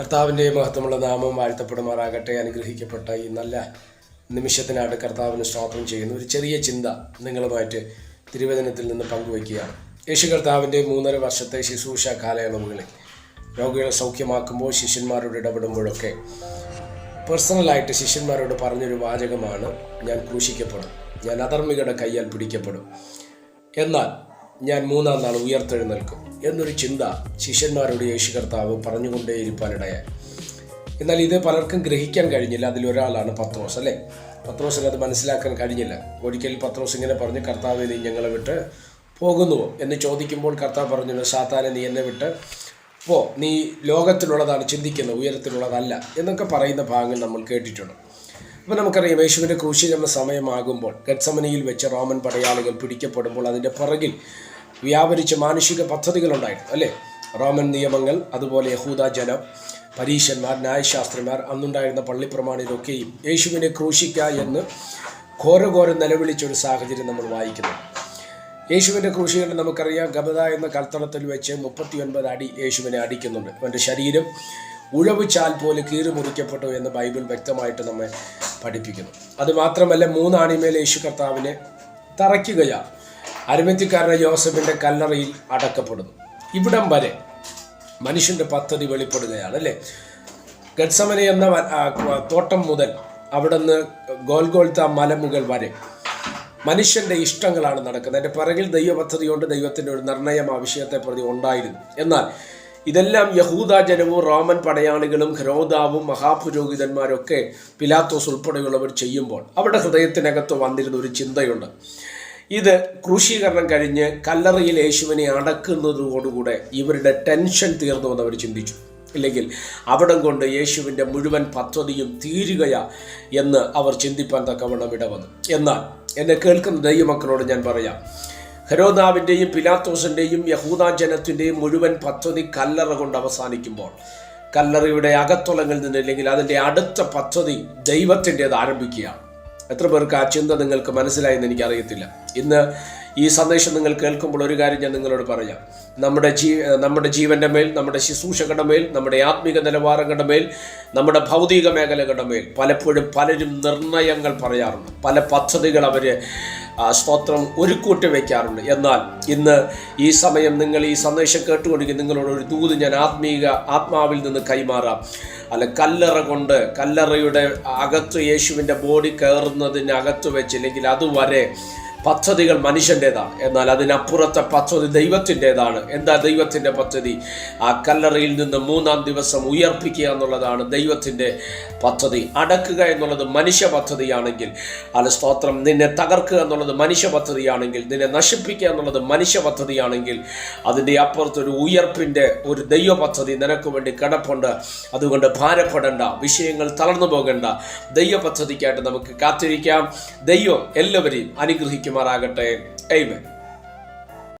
കർത്താവിന്റെ മഹത്വമുള്ള നാമം വാഴ്ത്തപ്പെടുമാറാകട്ടെ അനുഗ്രഹിക്കപ്പെട്ട ഈ നല്ല നിമിഷത്തിനായിട്ട് കർത്താവിന് സ്തോത്രം ചെയ്യുന്നു. ഒരു ചെറിയ ചിന്ത നിങ്ങളുമായിട്ട് തിരുവചനത്തിൽ നിന്ന് പങ്കുവയ്ക്കുകയാണ്. യേശു കർത്താവിന്റെ മൂന്നര വർഷത്തെ ശുശ്രൂഷ കാലയളവുകളിൽ രോഗികളെ സൗഖ്യമാക്കുമ്പോൾ ശിഷ്യന്മാരോട് ഇടപെടുമ്പോഴൊക്കെ പേഴ്സണലായിട്ട് ശിഷ്യന്മാരോട് പറഞ്ഞൊരു വാചകമാണ് ഞാൻ ക്രൂശിക്കപ്പെടും. ഞാൻ അധർമ്മികളുടെ കയ്യാൽ പിടിക്കപ്പെടും. എന്നാൽ ഞാൻ മൂന്നാം നാൾ ഉയർത്തെഴുന്നേൽക്കും എന്നൊരു ചിന്ത ശിഷ്യന്മാരോട് യേശു കർത്താവ് പറഞ്ഞുകൊണ്ടേയിരിക്കാനിടയായി എന്നാൽ ഇത് പലർക്കും ഗ്രഹിക്കാൻ കഴിഞ്ഞില്ല. അതിലൊരാളാണ് പത്രോസ് അല്ലേ? പത്രോസിന് അത് മനസ്സിലാക്കാൻ കഴിഞ്ഞില്ല. ഒരിക്കൽ പത്രോസ് ഇങ്ങനെ പറഞ്ഞ് കർത്താവ് നീ ഞങ്ങളെ വിട്ട് പോകുന്നുവോ? എന്ന് ചോദിക്കുമ്പോൾ കർത്താവ് പറഞ്ഞു സാത്താനെ നീ എന്നെ വിട്ട് പോ. നീ ലോകത്തിലുള്ളതാണ് ചിന്തിക്കുന്നത് ഉയരത്തിലുള്ളതല്ല എന്നൊക്കെ പറയുന്ന ഭാഗങ്ങൾ നമ്മൾ കേട്ടിട്ടുണ്ട്. അപ്പോൾ നമുക്കറിയാം യേശുവിന്റെ ക്രൂശീകരണ സമയമാകുമ്പോൾ ഗത്സമനിയിൽ വെച്ച് റോമൻ പടയാളികൾ പിടിക്കപ്പെടുമ്പോൾ അതിന്റെ പുറകിൽ വ്യാപരിച്ച മാനുഷിക പദ്ധതികളുണ്ടായിരുന്നു അല്ലേ? റോമൻ നിയമങ്ങൾ അതുപോലെ യഹൂദ ജനം പരീശന്മാർ ന്യായശാസ്ത്രിമാർ അന്നുണ്ടായിരുന്ന പള്ളിപ്രമാണിതൊക്കെയും യേശുവിനെ ക്രൂശിക്ക എന്ന് ഘോരഘോരം നിലവിളിച്ചൊരു സാഹചര്യം നമ്മൾ വായിക്കുന്നു. യേശുവിന്റെ ക്രൂശീകരണം നമുക്കറിയാം ഗബദ എന്ന കൽത്തളത്തിൽ വെച്ച് മുപ്പത്തിയൊൻപത് അടി യേശുവിനെ അടിക്കുന്നുണ്ട്. അവന്റെ ശരീരം ഉഴവ് ചാൽ പോലെ കീറി മുറിക്കപ്പെട്ടു എന്ന് ബൈബിൾ വ്യക്തമായിട്ട് നമ്മെ പഠിപ്പിക്കുന്നു. അതുമാത്രമല്ല മൂന്നാണിമേൽ യേശു കർത്താവിനെ തറയ്ക്കുകയാ. അരുമത്തിക്കാരനെ ജോസഫിന്റെ കല്ലറയിൽ അടക്കപ്പെടുന്നു. ഇവിടം വരെ മനുഷ്യന്റെ പദ്ധതി വെളിപ്പെടുകയാണ് അല്ലേ? ഗഡ്സമന എന്ന തോട്ടം മുതൽ അവിടുന്ന് ഗോൽഗോൾത്ത മലമുകൾ വരെ മനുഷ്യന്റെ ഇഷ്ടങ്ങളാണ് നടക്കുന്നത്. അതിന്റെ പിറകിൽ ദൈവ പദ്ധതിയുണ്ട് ദൈവത്തിന്റെ ഒരു നിർണയം ആ വിഷയത്തെ പ്രതി ഉണ്ടായിരുന്നു. എന്നാൽ ഇതെല്ലാം യഹൂദ ജനവും റോമൻ പടയാളികളും ഹ്രോദാവും മഹാപുരോഹിതന്മാരൊക്കെ പിലാത്തോസ് ഉൾപ്പെടെയുള്ളവർ ചെയ്യുമ്പോൾ അവരുടെ ഹൃദയത്തിനകത്ത് വന്നിരുന്ന ഒരു ചിന്തയുണ്ട്. ഇത് ക്രൂശീകരണം കഴിഞ്ഞ് കല്ലറയിൽ യേശുവിനെ അടക്കുന്നതോടുകൂടെ ഇവരുടെ ടെൻഷൻ തീർന്നു എന്ന് അവർ ചിന്തിച്ചു. ഇല്ലെങ്കിൽ അവിടം കൊണ്ട് യേശുവിന്റെ മുഴുവൻ പദ്ധതിയും തീരുകയാ എന്ന് അവർ ചിന്തിപ്പാൻ തക്കവണ്ണം ഇടവന്നു. എന്നാൽ എന്നെ കേൾക്കുന്ന ദൈവമക്കളോട് ഞാൻ പറയാം. ഹരോദാവിന്റെയും പിലാത്തോസിന്റെയും യഹൂദ ജനത്തിന്റെയും മുഴുവൻ പദ്ധതി കല്ലറ കൊണ്ട് അവസാനിക്കുമ്പോൾ കല്ലറയുടെ അകത്തുളങ്ങളിൽ നിന്ന് അല്ലെങ്കിൽ അതിന്റെ അടുത്ത പദ്ധതി ദൈവത്തിന്റേത് ആരംഭിക്കുകയാണ്. എത്ര പേർക്ക് ആ ചിന്ത നിങ്ങൾക്ക് മനസ്സിലായെന്ന് എനിക്കറിയത്തില്ല. ഇന്ന് ഈ സന്ദേശം നിങ്ങൾ കേൾക്കുമ്പോൾ ഒരു കാര്യം ഞാൻ നിങ്ങളോട് പറയാം. നമ്മുടെ ജീ നമ്മുടെ ജീവന്റെ മേൽ നമ്മുടെ ശുശ്രൂഷകളുടെ മേൽ നമ്മുടെ ആത്മീക നിലവാരങ്ങളുടെ മേൽ നമ്മുടെ ഭൗതിക മേഖലകളുടെ മേൽ പലപ്പോഴും പലരും നിർണയങ്ങൾ പറയാറുണ്ട്. പല പദ്ധതികൾ അവർ സ്തോത്രം ഒരുക്കൂട്ടി വയ്ക്കാറുണ്ട് എന്നാൽ ഇന്ന് ഈ സമയം നിങ്ങൾ ഈ സന്ദേശം കേട്ടുകൊണ്ടിരിക്കും നിങ്ങളോട് ഒരു ദൂത് ഞാൻ ആത്മീക ആത്മാവിൽ നിന്ന് കൈമാറാം. അല്ല കല്ലറ കൊണ്ട് കല്ലറയുടെ അകത്ത് യേശുവിന്റെ ബോഡി കയറുന്നതിനകത്ത് വെച്ച് അല്ലെങ്കിൽ അതുവരെ പദ്ധതികൾ മനുഷ്യന്റെതാണ് എന്നാൽ അതിനപ്പുറത്തെ പദ്ധതി ദൈവത്തിന്റെതാണ് എന്താ ദൈവത്തിന്റെ പദ്ധതി? ആ കല്ലറയിൽ നിന്ന് മൂന്നാം ദിവസം ഉയർപ്പിക്കുക എന്നുള്ളതാണ് ദൈവത്തിന്റെ പദ്ധതി. അടക്കുക എന്നുള്ളത് മനുഷ്യ പദ്ധതിയാണെങ്കിൽ അല്ല സ്തോത്രം നിന്നെ തകർക്കുക എന്നുള്ളത് മനുഷ്യ പദ്ധതിയാണെങ്കിൽ നിന്നെ നശിപ്പിക്കുക എന്നുള്ളത് മനുഷ്യ പദ്ധതിയാണെങ്കിൽ അതിന്റെ അപ്പുറത്തൊരു ഉയർപ്പിന്റെ ഒരു ദൈവ പദ്ധതി നിനക്ക് വേണ്ടി കിടപ്പുണ്ട്. അതുകൊണ്ട് ഭാരപ്പെടേണ്ട വിഷയങ്ങൾ തളർന്നു പോകേണ്ട. ദൈവ പദ്ധതിക്കായിട്ട് നമുക്ക് കാത്തിരിക്കാം. ദൈവം എല്ലാവരെയും അനുഗ്രഹിക്കുമാറാകട്ടെ എയ്മൻ